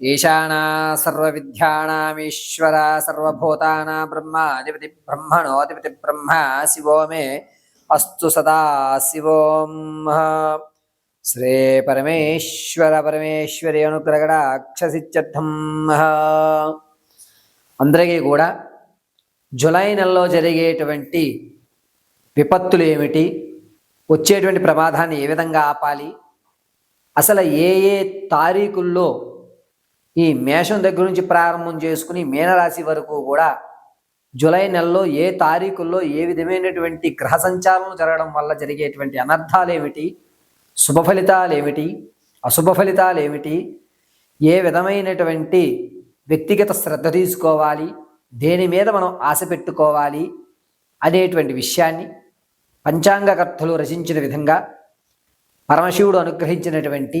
ఈశానా సర్వవిద్యానామీశ్వర సర్వభూతానా బ్రహ్మాధిపతి బ్రహ్మణోధిపతి బ్రహ్మ శివో మే అస్తు సదా శివోం. శ్రీ పరమేశ్వర పరమేశ్వరి అనుగ్రగడాక్షసిత్యర్థం అందరికీ కూడా జులై నెలలో జరిగేటువంటి విపత్తులు ఏమిటి వచ్చేటువంటి ప్రమాదాన్ని ఏ విధంగా ఆపాలి అసలు ఏ ఏ తారీఖుల్లో ఈ మేషం దగ్గర నుంచి ప్రారంభం చేసుకుని మీనరాశి వరకు కూడా జూలై నెలలో ఏ తారీఖుల్లో ఏ విధమైనటువంటి గ్రహ సంచారం జరగడం వల్ల జరిగేటువంటి అనర్థాలు ఏమిటి? శుభ ఫలితాలు ఏమిటి? అశుభ ఫలితాలు ఏమిటి? ఏ విధమైనటువంటి వ్యక్తిగత శ్రద్ధ తీసుకోవాలి? దేని మీద మనం ఆశ పెట్టుకోవాలి? అనేటువంటి విషయాన్ని పంచాంగకర్తలు రచించిన విధంగా పరమశివుడు అనుగ్రహించినటువంటి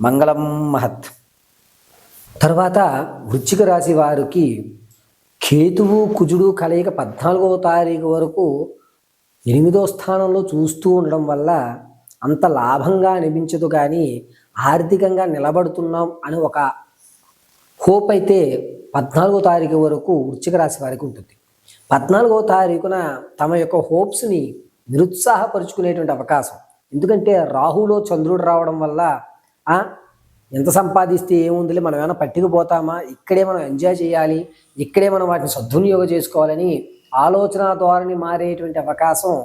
మంగళం మహత్. తర్వాత వృశ్చిక రాశి వారికి కేతువు కుజుడు కలయిక పద్నాలుగవ తారీఖు వరకు ఎనిమిదో స్థానంలో చూస్తూ ఉండడం వల్ల అంత లాభంగా అనిపించదు కానీ ఆర్థికంగా నిలబడుతున్నాం అని ఒక హోప్ అయితే పద్నాలుగో తారీఖు వరకు వృశ్చిక రాశి వారికి ఉంటుంది. పద్నాలుగో తారీఖున తమ యొక్క హోప్స్ని నిరుత్సాహపరుచుకునేటువంటి అవకాశం. ఎందుకంటే రాహులో చంద్రుడు రావడం వల్ల ఎంత సంపాదిస్తే ఏముందిలే మనం ఏమైనా పట్టుకుపోతామా? ఇక్కడే మనం ఎంజాయ్ చేయాలి ఇక్కడే మనం వాటిని సద్వినియోగం చేసుకోవాలని ఆలోచన ధోరణి మారేటువంటి అవకాశం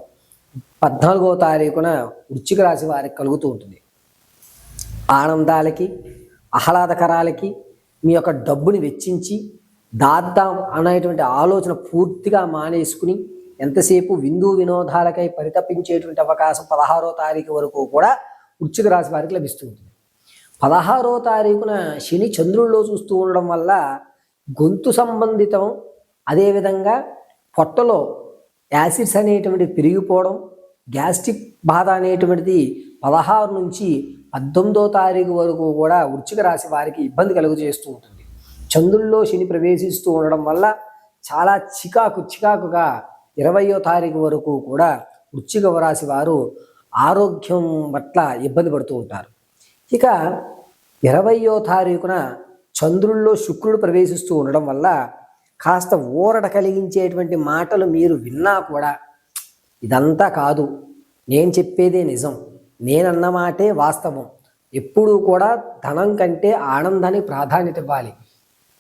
పద్నాలుగో తారీఖున వృచ్చిక రాశి వారికి కలుగుతూ ఉంటుంది. ఆనందాలకి ఆహ్లాదకరాలకి మీ యొక్క డబ్బుని వెచ్చించి దాద్దాం అనేటువంటి ఆలోచన పూర్తిగా మానేసుకుని ఎంతసేపు విందు వినోదాలకై పరితపించేటువంటి అవకాశం పదహారో తారీఖు వరకు కూడా వృచ్చిక రాశి వారికి లభిస్తుంది పదహారో తారీఖున శని చంద్రుల్లో చూస్తూ ఉండడం వల్ల గొంతు సంబంధితం అదేవిధంగా పొట్టలో యాసిడ్స్ అనేటువంటి పెరిగిపోవడం గ్యాస్ట్రిక్ బాధ అనేటువంటిది పదహారు నుంచి పద్దెనిమిదో తారీఖు వరకు కూడా వృచ్చిక రాశి వారికి ఇబ్బంది కలుగు చేస్తూ ఉంటుంది. చంద్రుల్లో శని ప్రవేశిస్తూ ఉండడం వల్ల చాలా చికాకు చికాకుగా ఇరవయో తారీఖు వరకు కూడా వృచ్చిక రాశి వారు ఆరోగ్యం పట్ల ఇబ్బంది పడుతూ ఉంటారు. ఇక ఇరవయో తారీఖున చంద్రుల్లో శుక్రుడు ప్రవేశిస్తూ ఉండడం వల్ల కాస్త ఊరట కలిగించేటువంటి మాటలు మీరు విన్నా కూడా ఇదంతా కాదు. నేను చెప్పేదే నిజం. నేనన్న మాటే వాస్తవం. ఎప్పుడూ కూడా ధనం కంటే ఆనందానికి ప్రాధాన్యత ఇవ్వాలి.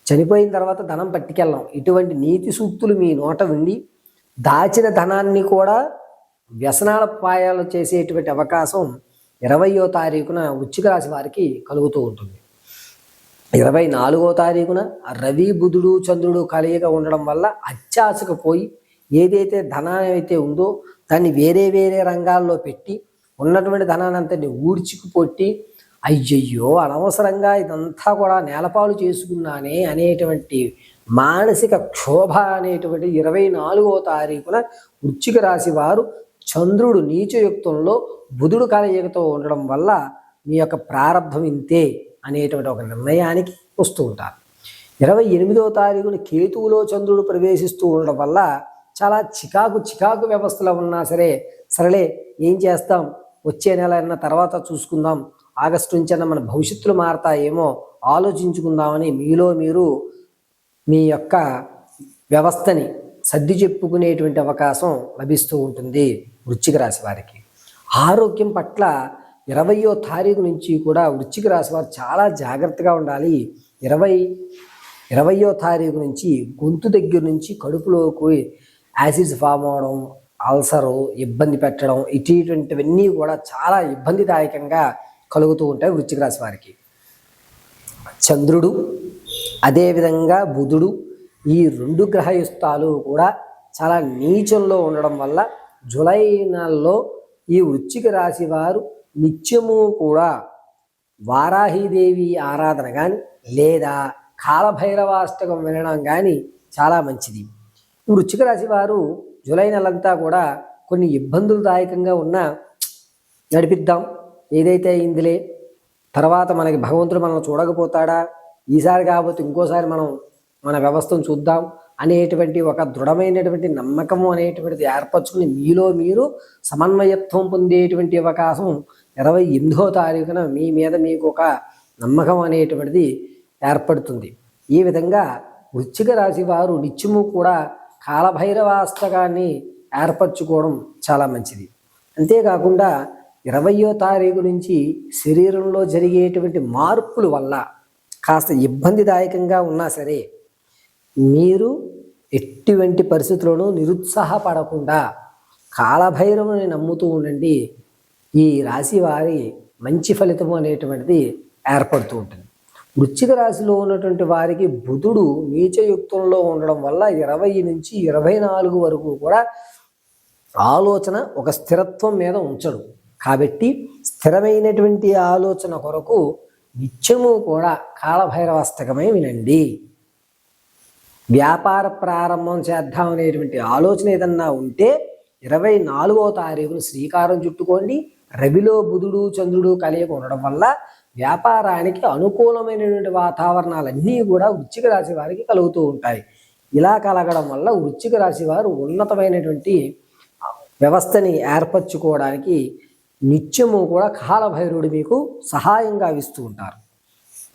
చనిపోయిన తర్వాత ధనం పట్టుకెళ్ళాం ఇటువంటి నీతి సూక్తులు మీ నోట ఉండి దాచిన ధనాన్ని కూడా వ్యసనాల పాయాలు చేసేటువంటి అవకాశం ఇరవయో తారీఖున వృశ్చిక రాశి వారికి కలుగుతూ ఉంటుంది. ఇరవై నాలుగో తారీఖున రవి బుధుడు చంద్రుడు కలయిక ఉండడం వల్ల అత్యాశకు పోయి ఏదైతే ధనాన్ని అయితే ఉందో దాన్ని వేరే వేరే రంగాల్లో పెట్టి ఉన్నటువంటి ధనాన్ని అంతటి ఊడ్చికి అయ్యయ్యో అనవసరంగా ఇదంతా కూడా నేలపాలు చేసుకున్నానే అనేటువంటి మానసిక క్షోభ అనేటువంటి ఇరవై నాలుగో తారీఖున వృచ్చిక రాశి వారు చంద్రుడు నీచయుక్తంలో బుధుడు కలయికతో ఉండడం వల్ల మీ యొక్క ప్రారంభం ఇంతే అనేటువంటి ఒక నిర్ణయానికి వస్తూ ఉంటారు. ఇరవై ఎనిమిదో తారీఖున కేతువులో చంద్రుడు ప్రవేశిస్తూ ఉండడం వల్ల చాలా చికాకు చికాకు వ్యవస్థలో ఉన్నా సరే సరేలే ఏం చేస్తాం? వచ్చే నెల అన్న తర్వాత చూసుకుందాం. ఆగస్టు నుంచి అన్న మన భవిష్యత్తులు మారతాయేమో ఆలోచించుకుందామని మీలో మీరు మీ యొక్క వ్యవస్థని సర్ది చెప్పుకునేటువంటి అవకాశం లభిస్తూ ఉంటుంది. వృశ్చిక రాశి వారికి. ఆరోగ్యం పట్ల ఇరవయో తారీఖు నుంచి కూడా వృశ్చిక రాశి వారు చాలా జాగ్రత్తగా ఉండాలి. ఇరవై ఇరవయో తారీఖు నుంచి గొంతు దగ్గర నుంచి కడుపులోకి యాసిడ్స్ ఫామ్ అవడం అల్సరు ఇబ్బంది పెట్టడం ఇటువంటివన్నీ కూడా చాలా ఇబ్బందిదాయకంగా కలుగుతూ ఉంటాయి వృశ్చిక రాశి వారికి. చంద్రుడు అదేవిధంగా బుధుడు ఈ రెండు గ్రహయుస్తాలు కూడా చాలా నీచంలో ఉండడం వల్ల జూలై నెలలో ఈ వృచ్చిక రాశి వారు నిత్యము కూడా వారాహీదేవి ఆరాధన కానీ లేదా కాలభైరవాష్టకం వినడం కానీ చాలా మంచిది. వృచ్చిక రాశి వారు జూలై నెలంతా కూడా కొన్ని ఇబ్బందులదాయకంగా ఉన్న నడిపిద్దాం. ఏదైతే అయిందిలే తర్వాత మనకి భగవంతుడు మనల్ని చూడకపోతాడా? ఈసారి కాకపోతే ఇంకోసారి మనం మన వ్యవస్థను చూద్దాం. అనేటువంటి ఒక దృఢమైనటువంటి నమ్మకము అనేటువంటిది ఏర్పరచుకుని మీలో మీరు సమన్వయత్వం పొందేటువంటి అవకాశం ఇరవై ఎనిమిదో తారీఖున మీ మీద మీకు ఒక నమ్మకం అనేటువంటిది ఏర్పడుతుంది. ఈ విధంగా వృశ్చిక రాశి వారు నిత్యము కూడా కాలభైరవాస్తకాన్ని ఏర్పరచుకోవడం చాలా మంచిది. అంతేకాకుండా ఇరవయో తారీఖు నుంచి శరీరంలో జరిగేటువంటి మార్పుల వల్ల కాస్త ఇబ్బందిదాయకంగా ఉన్నా సరే మీరు ఎటువంటి పరిస్థితుల్లోనూ నిరుత్సాహపడకుండా కాలభైరవుని నమ్ముతూ ఉండండి. ఈ రాశి వారి మంచి ఫలితము అనేటువంటిది ఏర్పడుతూ ఉంటుంది. వృశ్చిక రాశిలో ఉన్నటువంటి వారికి బుధుడు నీచయుక్తంలో ఉండడం వల్ల ఇరవై నుంచి ఇరవై నాలుగు వరకు కూడా ఆలోచన ఒక స్థిరత్వం మీద ఉంచడు. కాబట్టి స్థిరమైనటువంటి ఆలోచన కొరకు నిత్యము కూడా కాలభైరవస్తకమై వినండి. వ్యాపార ప్రారంభం చేద్దాం అనేటువంటి ఆలోచన ఏదన్నా ఉంటే ఇరవై నాలుగో తారీఖున శ్రీకారం చుట్టుకోండి. రవిలో బుధుడు చంద్రుడు కలియక ఉండడం వల్ల వ్యాపారానికి అనుకూలమైనటువంటి వాతావరణాలన్నీ కూడా వృచ్చిక రాశి వారికి కలుగుతూ ఉంటాయి. ఇలా కలగడం వల్ల వృచ్చిక రాశి వారు ఉన్నతమైనటువంటి వ్యవస్థని ఏర్పరచుకోవడానికి నిత్యము కూడా కాలభైరుడు మీకు సహాయంగా ఇస్తూ ఉంటారు.